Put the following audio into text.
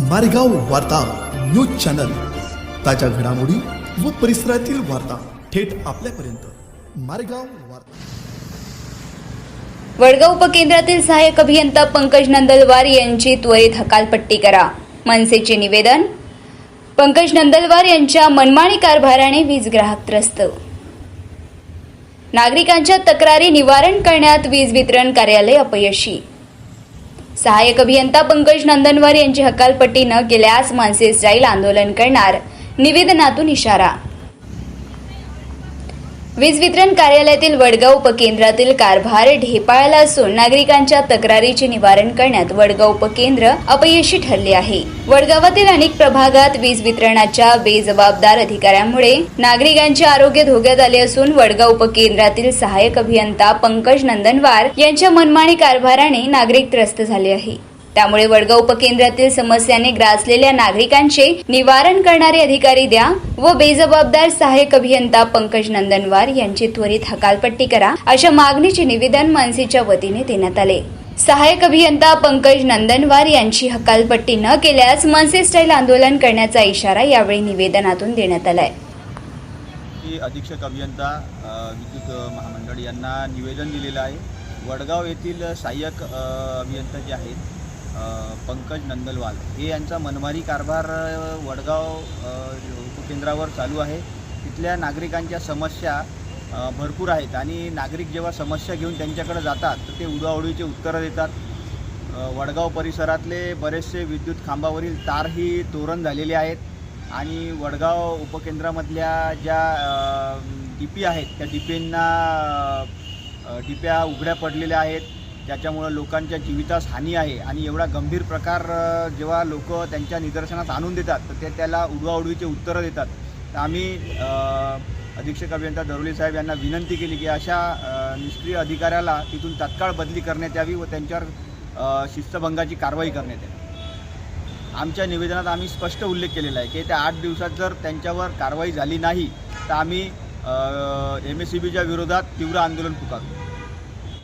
मारेगाव वार्ता news channel. ताज्या घडामोडी व परिसरातील वार्ता थेट आपल्यापर्यंत. मारेगाव वार्ता. वडगाव उपकेंद्रातील सहाय्यक अभियंता पंकज नंदलवार यांची त्वरित हकालपट्टी करा. मनसेचे निवेदन? पंकज नंदलवार यांच्या मनमाणी कारभाराने वीज ग्राहक त्रस्त. नागरिकांच्या तक्रारी निवारण करण्यात वीज वितरण कार्यालय अपयशी. सहाय्यक अभियंता पंकज नंदनवार यांची हकालपट्टी न केल्यास मनसे इस्राईल आंदोलन करणार. निवेदनातून इशारा वीज वितरण कार्यालयातील वडगाव उपकेंद्रातील कारभार ढेपाळला असून नागरिकांच्या तक्रारीचे निवारण करण्यात वडगाव उपकेंद्र अपयशी ठरले आहे. वडगावातील अनेक प्रभागात वीज वितरणाच्या बेजबाबदार अधिकाऱ्यांमुळे नागरिकांचे आरोग्य धोक्यात आले असून वडगाव उपकेंद्रातील सहाय्यक अभियंता पंकज नंदनवार यांच्या मनमानी कारभाराने नागरिक त्रस्त झाले आहे. त्यामुळे वडगाव उपकेंद्रातील समस्याने ग्रासलेल्या नागरिकांचे निवारण करणारे अधिकारी द्या व बेजबाबदार सहाय्यक अभियंता पंकज नंदनवार यांची त्वरित हकालपट्टी करा अशा मागणीचे निवेदन मनसेच्या वतीने देण्यात आले. सहाय्यक अभियंता पंकज नंदनवार यांची हकालपट्टी न केल्यास मनसे स्टाईल आंदोलन करण्याचा इशारा यावेळी निवेदनातून देण्यात आलाय. अधीक्षक अभियंता विद्युत महामंडळ यांना निवेदन दिलेलं आहे. वडगाव येथील सहाय्यक अभियंता जे आहेत पंकज नंदलवाल. हे यांचा मनमारी कारभार वडगाव उपकेंद्रावर चालू आहे. तिथल्या नागरिकांच्या समस्या भरपूर आहेत आणि नागरिक जेव्हा समस्या घेऊन त्यांच्याकडे जातात तर ते उडवाउडीचे उत्तरं देतात. वडगाव परिसरातले बरेचसे विद्युत खांबावरील तारही तोरण झालेले आहेत आणि वडगाव उपकेंद्रामधल्या ज्या डी पी आहेत त्या डीपींना डिप्या उघड्या पडलेल्या आहेत. त्याच्यामुळं लोकांच्या जीवितास हानी आहे आणि एवढा गंभीर प्रकार जेव्हा लोक त्यांच्या निदर्शनास आणून देतात तर ते त्याला उडवाउडवीचे उत्तरं देतात. तर आम्ही अधीक्षक अभियंता दरोली साहेब यांना विनंती केली की अशा निष्क्रिय अधिकाऱ्याला तिथून तात्काळ बदली करण्यात यावी व त्यांच्यावर शिस्तभंगाची कारवाई करण्यात यावी. आमच्या निवेदनात आम्ही स्पष्ट उल्लेख केलेला आहे की त्या आठ दिवसात जर त्यांच्यावर कारवाई झाली नाही तर आम्ही एम एस सी बीच्या विरोधात तीव्र आंदोलन पुकारतो.